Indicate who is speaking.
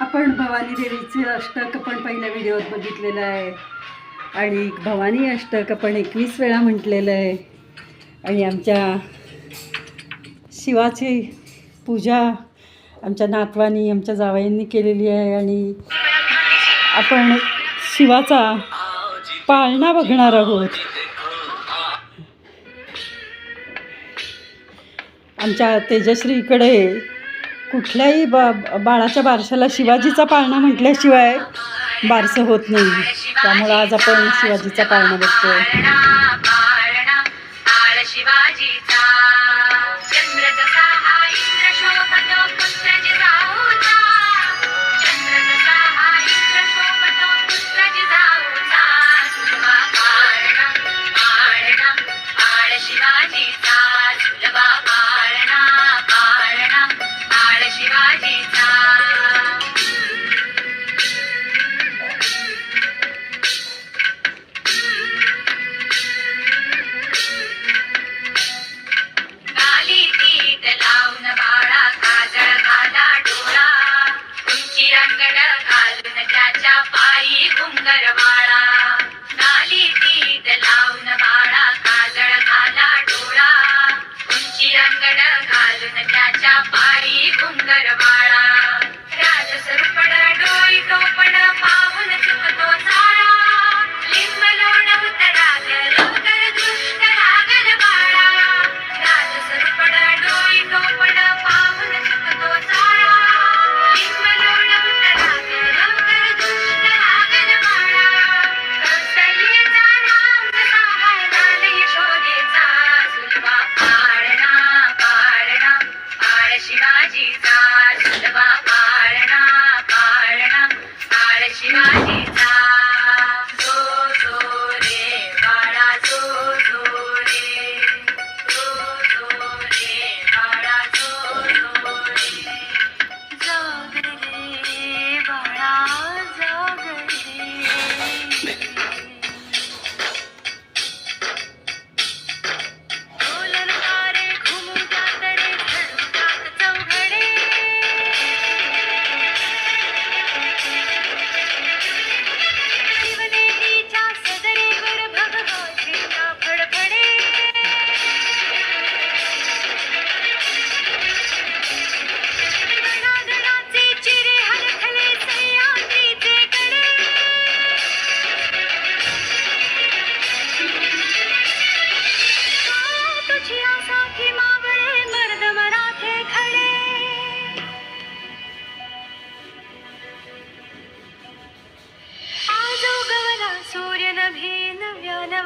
Speaker 1: आपण भवानी देवीचे अष्टक आपण पहिल्या व्हिडिओत बघितलेलं आहे. आणि भवानी अष्टक आपण एकवीस वेळा म्हटलेलं आहे. आणि आमच्या शिवाची पूजा आमच्या नातवानी आमच्या जावयांनी केलेली आहे. आणि आपण शिवाचा पाळणा बघणार आहोत. आमच्या तेजश्रीकडे कुठल्याही बा बाळाच्या बारशाला शिवाजीचा पाळणा म्हटल्याशिवाय बारसं होत नाही. त्यामुळं आज आपण शिवाजीचा पाळणा बघतोय.